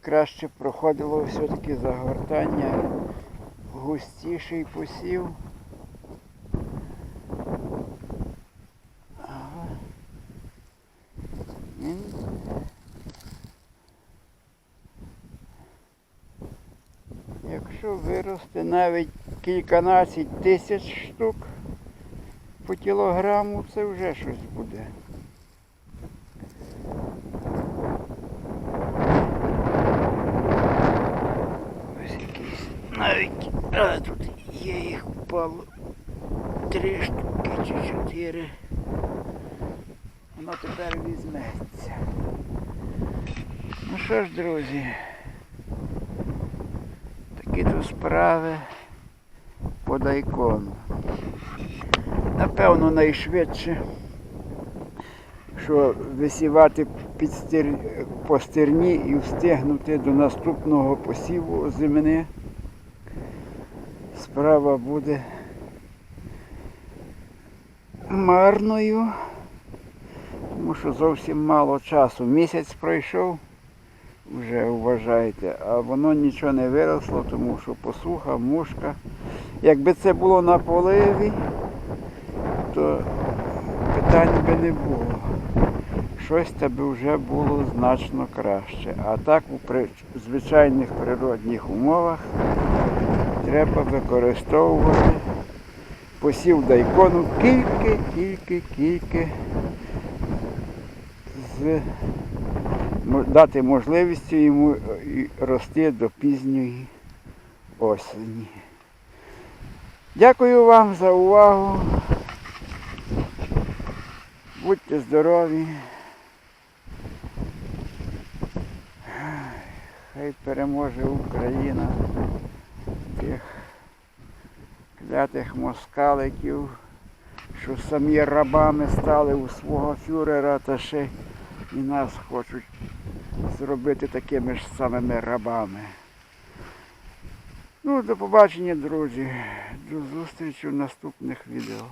краще проходило все-таки загортання, густіший посів. Якщо виросте навіть кільканадцять тисяч штук по кілограму, це вже щось буде. А, тут є їх впало три штуки чи чотири. Воно тепер візьметься. Ну що ж, друзі, такі то справи по дайкону. Напевно, найшвидше, що висівати під стир... по стерні і встигнути до наступного посіву зимни. Справа буде марною, тому що зовсім мало часу. Місяць пройшов, вже вважайте, а воно нічого не виросло, тому що посуха, мушка. Якби це було на поливі, то питань би не було. Щось тебе вже було значно краще. А так у звичайних природних умовах треба використовувати посів дайкону тільки, тільки, тільки з дати можливість йому е, рости до пізньої осені. Дякую вам за увагу. Будьте здорові. Хай переможе Україна тих клятих москаликів, що самі рабами стали у свого фюрера та ще і нас хочуть зробити такими ж самими рабами. Ну, до побачення, друзі. До зустрічі в наступних відео.